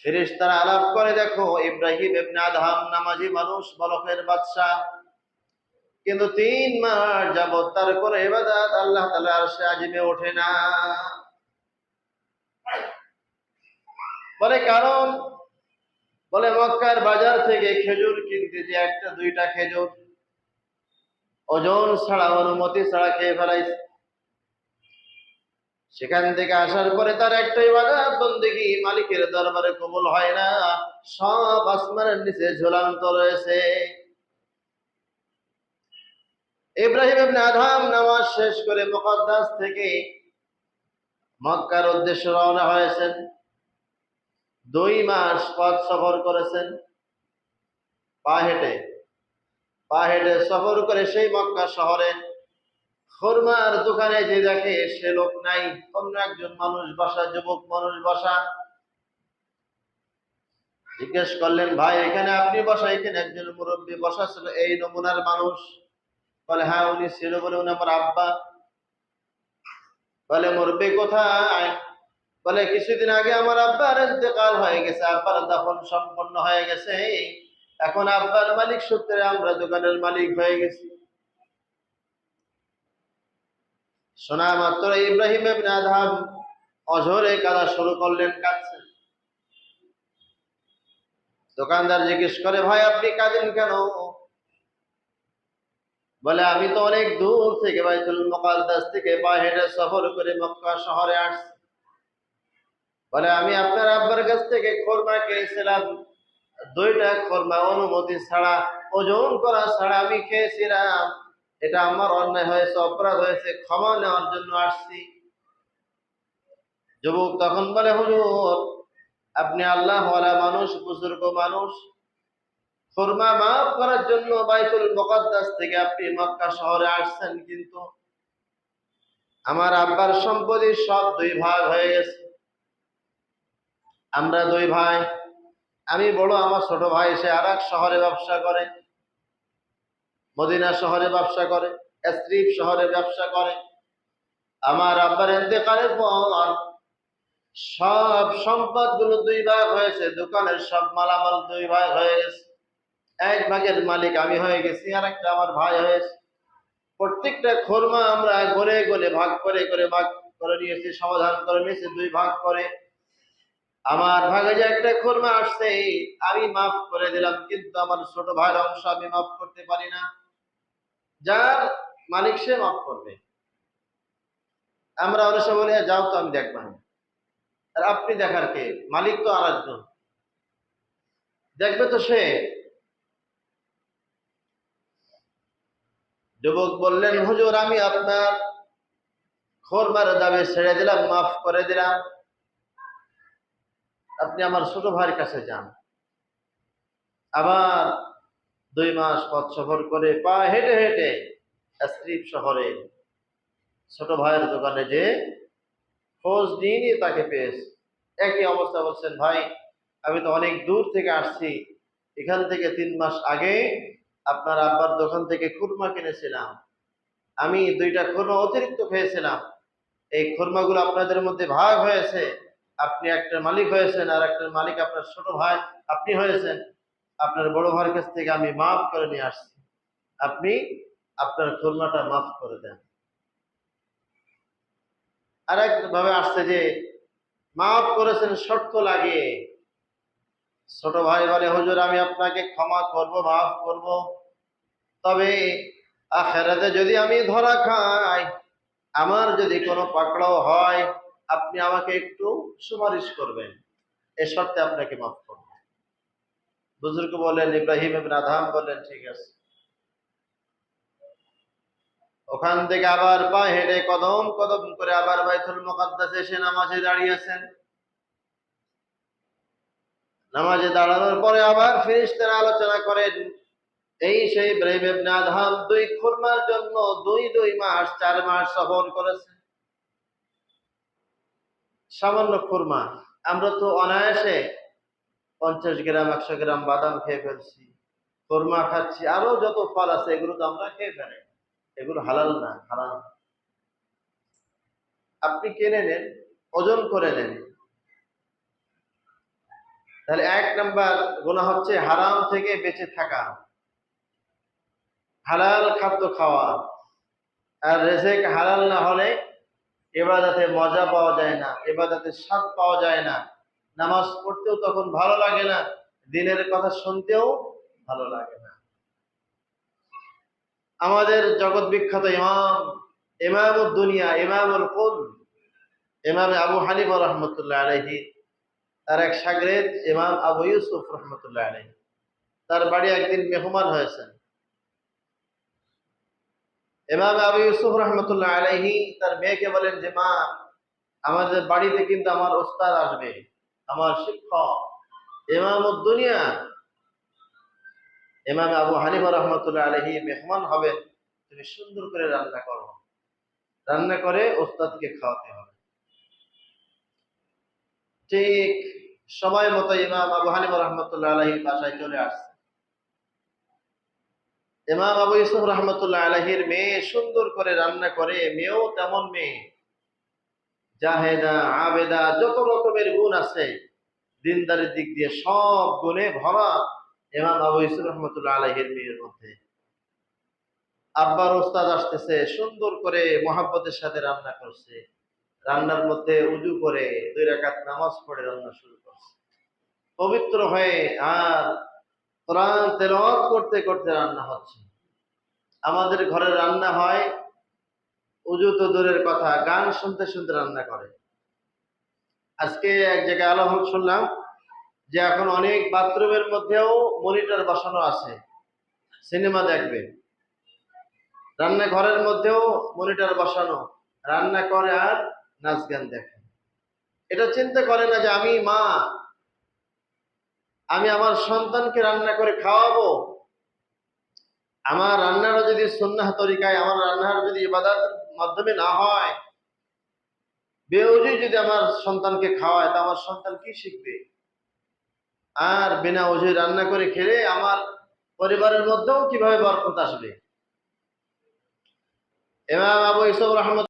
ফেরেশতারা আলাপ করে, দেখো, ইব্রাহিম ইবনে আদহাম নামাজি মানুষ, বলকের বাদশা কিন্তু তিন মাস যাবত তার করে আল্লাহ তাআলা আরশে আজিমে ওঠে না। বলে কারণ? বলে মক্কার বাজার থেকে খেজুর কিনতে যে একটা, দুইটা খেজুর, ওজন ছাড়া, অনুমতি ছাড়া খেয়ে ফেলাইছে। সেখান থেকে আসার পরে তার একটাই বাজার বন্দিগি মালিকের দরবারে কবুল হয় না। সব আসমানের নিচে ঝুলান্ত রয়েছে। ইব্রাহিম আদহাম নামাজ শেষ করে মুকদ্দাস থেকে মক্কার উদ্দেশ্যে রওনা হয়েছেন। দুই মাস পথ সফর করেছেন। পা হেঁটে পা হেঁটে সফর করে সেই মক্কা শহরে খরমার দোকানে যে দেখে, সে লোক নাই। অন্য একজন মানুষ বসা, যুবক মানুষ বসা। জিজ্ঞেস করলেন, ভাই, এখানে আপনি বসা? এখানে একজন মুরব্বী বসা ছিল, এই নমুনার মানুষ। বলে হ্যাঁ উনি ছিল বলে উনি আমার আব্বা। বলে, মুরব্বী কোথায়? বলে, কিছুদিন আগে আমার আব্বার ইন্তেকাল হয়ে গেছে। আব্বার দাফন সম্পন্ন হয়ে গেছে। এখন আব্বার মালিক সূত্রে আমরা দোকানের মালিক হয়ে গেছি। শোনা মাত্র ইব্রাহিম আদহাম অঝরে কাদা শুরু করলেন কাঁদছে। দোকানদার জিজ্ঞেস করে, ভাই, আপনি কাঁদেন কেন? বলে, আমি তো অনেক দূর থেকে বাইতুল মুকাদ্দাস থেকে পা হেঁটে সফর করে মক্কা শহরে আসছি। বলে, আমি আপনার আব্বার কাছ থেকে খোরমা খেয়েছিলাম। দুইটা খোরমা অনুমতি ছাড়া, ওজন করা ছাড়া আমি খেয়েছিলাম। এটা আমার অন্যায় হয়েছে, অপরাধ হয়েছে, ক্ষমা নেওয়ার জন্য আসছি। যুবক তখন বলে, হুজুর, আপনি আল্লাহ মানুষ, বুজুর্গ মানুষ। খোরমা মাফ করার জন্য বাইতুল মুকাদ্দাস থেকে আপনি মক্কা শহরে আসছেন কিন্তু আমার আব্বার সম্পত্তি সব দুই ভাগ হয়ে গেছে। আমরা দুই ভাই, আমি বড়, আমার ছোট ভাই, সে আর শহরে ব্যবসা করে। মদিনা শহরে ব্যবসা করে এসরিফ শহরে ব্যবসা করে। আমার আব্বার এতেকালের পর সব সম্পদগুলো দুই ভাগ হয়েছে, দোকানের সব মালামাল দুই ভাগ হয়ে গেছে। এক ভাগের মালিক আমি হয়ে গেছি আর একটা আমার ভাই হয়েছে। প্রত্যেকটা খোরমা আমরা গলে গলে ভাগ করে করে, ভাগ করে নিয়েছি, সমাধান করে নিয়েছি, দুই ভাগ করে। আমার ভাগে যে একটা খোরমা আসছে, আমি মাফ করে দিলাম, কিন্তু আমার ছোট ভাইয়ের অংশ আমি মাফ করতে পারি না। যার মালিক সে মাফ করবে। আমরা অনেক সময় যাও তো, আমি দেখব না আর আপনি দেখার কে? মালিক তো আর একজন। দেখবে তো সে। যুবক বললেন, হুজুর, আমি আপনার খোরমার দাবে ছেড়ে দিলাম, মাফ করে দিলাম। আপনি আমার ছোট ভাইয়ের কাছে যান। আবার দুই মাস পথ সফর করে পা হেঁটে হেঁটে স্ত্রীপ শহরে ছোট ভাইয়ের দোকানে যে খোঁজ নিয়ে তাকে পেয়েছে। একই অবস্থা বলছেন, ভাই, আমি তো অনেক দূর থেকে আসছি। এখান থেকে তিন মাস আগে আপনার আব্বার দোকান থেকে খুরমা কিনেছিলাম। আমি দুইটা খুরমা অতিরিক্ত খেয়েছিলাম। এই খুরমাগুলো আপনাদের মধ্যে ভাগ হয়েছে। আপনি একটা মালিক হয়েছেন আর একটা মালিক আপনার ছোট ভাই। আপনি হয়েছেন। আপনার বড় ভাইয়ের কাছ থেকে আমি মাফ করে নিয়ে আসছি। আপনি আপনার খুলনাটা মাফ করে দেন। আর ভাবে আসছে যে, মাফ করেছেন শর্ত লাগিয়ে। ছোট ভাই বলে, হুজুর, আমি আপনাকে ক্ষমা করব, মাফ করব। তবে আখেরাতে যদি আমি ধরা খাই, আমার যদি কোনো পাকড়াও হয়, আপনি আমাকে একটু সুপারিশ করবেন। এ শর্তে আপনাকে মাফ বুজুর্গ বললেন ইব্রাহিম ইবনে আদহাম বললেন ঠিক আছে। ওখান থেকে আবার পা হেঁটে কদম কদম করে আবার বাইতুল মুকাদ্দাসে এসে নামাজে দাঁড়িয়েছেন। নামাজে দাঁড়ানোর পরে আবার ফিরিস্তারা আলোচনা করেন, এই সেই ইব্রাহিম ইবনে আদহাম দুই খুরমার জন্য দুই দুই মাস, চার মাস সফর করেছে। সামান্য খুরমা, আমরা তো অনায়াসে পঞ্চাশ গ্রাম, একশো গ্রাম বাদাম খেয়ে ফেলছি, খুরমা খাচ্ছি, আরও যত ফল আছে এগুলো তো আমরা খেয়ে ফেলে। এগুলো হালাল না, হারাম। আপনি কিনে নেন, ওজন করে নেন। তাহলে এক নাম্বার গুণা হচ্ছে হারাম থেকে বেঁচে থাকা। হালাল খাদ্য খাওয়া। আর রেজেক হালাল না হলে এবাদাতে মজা পাওয়া যায় না, এবাদাতে স্বাদ পাওয়া যায় না। নামাজ পড়তেও তখন ভালো লাগে না, দিনের কথা শুনতেও ভালো লাগে না। আমাদের জগৎ বিখ্যাত ইমাম ইমাম দুনিয়া, ইমামুল কুল, ইমাম আবু হানিফা রহমতুল্লাহ আলহি তার এক সাগরেদ ইমাম আবু ইউসুফ রহমতুল্লাহ আলহি তার বাড়ি একদিন মেহমান হয়েছেন। ইমাম আবু ইউসুফ রহমতুল্লাহ আলাইহি তার মেয়েকে বলেন যে, মা, আমাদের বাড়িতে কিন্তু আমার ওস্তাদ আসবে। আমার শিক্ষক, ইমাম দুনিয়া ইমাম আবু হানিফা রহমতুল্লাহ আলহি মেহমান হবেন, তুমি সুন্দর করে রান্না করো। রান্না করে ওস্তাদকে খাওয়াতে হবে। ঠিক সময় মতো ইমাম আবু হানিফা রহমতুল্লাহ আলহি বাসায় চলে আসছে। ইমাম আবু ইউসুফ রহমতুল্লাহ আলহির মেয়ে সুন্দর করে রান্না করে, মেয়েও তেমন মেয়ে। জাহেদা, আবেদা, যত রকমের গুণ আছে, দিনদারের দিক দিয়ে সব গুণে ভরা ইমাম আবু ইউসুফ রহমতুল্লাহ আলহির মেয়ের মধ্যে। আব্বার ওস্তাদ আসতেছে, সুন্দর করে মহাব্বতের সাথে রান্না করছে। রান্নার মধ্যে উজু করে দুই রাকাত নামাজ পড়ে রান্না শুরু করছে। পবিত্র হয়ে আর কোরআন তেলাওয়াত করতে করতে রান্না হচ্ছে। আমাদের ঘরে রান্না হয় উজু তো দূরের কথা, গান শুনতে শুনতে রান্না করে। আজকে এক জায়গায় আলোচনা শুনলাম যে এখন অনেক বাথরুমের মধ্যেও মনিটর বসানো আছে, সিনেমা দেখবে। রান্নাঘরের মধ্যেও মনিটর বসানো, রান্না করে আর নাচ গান দেখে। এটা চিন্তা করে না যে আমি মা, আমি আমার সন্তানকে রান্না করে খাওয়াবো? আমার রান্নারও যদি সন্ন্যাহ তরিকায়, আমার রান্নার যদি ইবাদার মাধ্যমে না হয়। যদি আমার সন্তানকে খাওয়ায়, তা আমার সন্তান কি শিখবে? আর বিনা ওঝে রান্না করে খেলে আমার পরিবারের মধ্যেও কীভাবে বরকত আসবে? এমাম আবু ইসব রহমত